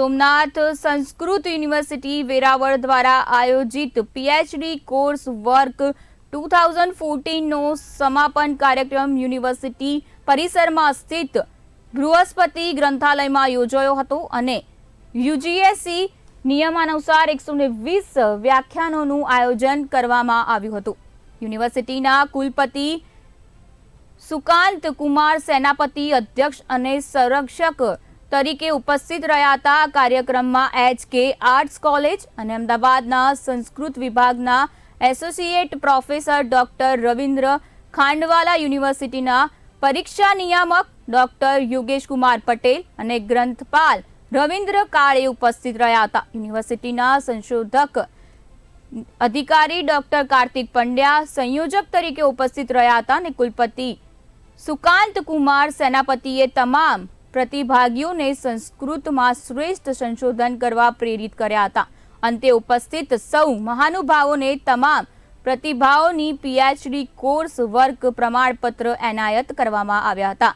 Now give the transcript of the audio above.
Somnath Sanskrit university Veraval દ્વારા આયોજિત PhD course work two thousand ફોર્ટીનનો સમાપન કાર્યક્રમ યુનિવર્સિટી પરિસરમાં સ્થિત બૃહસ્પતિ ગ્રંથાલયમાં યોજાયો હતો અને યુજીએસસી નિયમાનુસાર એકસો ને વીસ વ્યાખ્યાનોનું આયોજન કરવામાં આવ્યું હતું. યુનિવર્સિટીના કુલપતિ સુકાંત કુમાર સેનાપતિ અધ્યક્ષ અને સંરક્ષક તરીકે ઉપસ્થિત રહ્યા હતા. આ કાર્યક્રમમાં એચ કે આર્ટ્સ કોલેજ અને અમદાવાદના સંસ્કૃત વિભાગના associate professor doctor Ravindra Khandwala યુનિવર્સિટીના પરીક્ષા નિયામક ડોક્ટર યોગેશ કુમાર પટેલ અને ગ્રંથપાલ રવિન્દ્ર કાળે ઉપસ્થિત રહ્યા હતા. યુનિવર્સિટીના સંશોધક અધિકારી ડોક્ટર કાર્તિક પંડ્યા સંયોજક તરીકે ઉપસ્થિત રહ્યા હતા અને કુલપતિ સુકાંત કુમાર, સેનાપતિએ તમામ પ્રતિભાગીઓને સંસ્કૃતમાં શ્રેષ્ઠ સંશોધન કરવા પ્રેરિત કર્યા હતા. અંતે ઉપસ્થિત સૌ મહાનુભાવોને તમામ પ્રતિભાઓની પીએચડી કોર્સ વર્ક પ્રમાણપત્ર એનાયત કરવામાં આવ્યા હતા.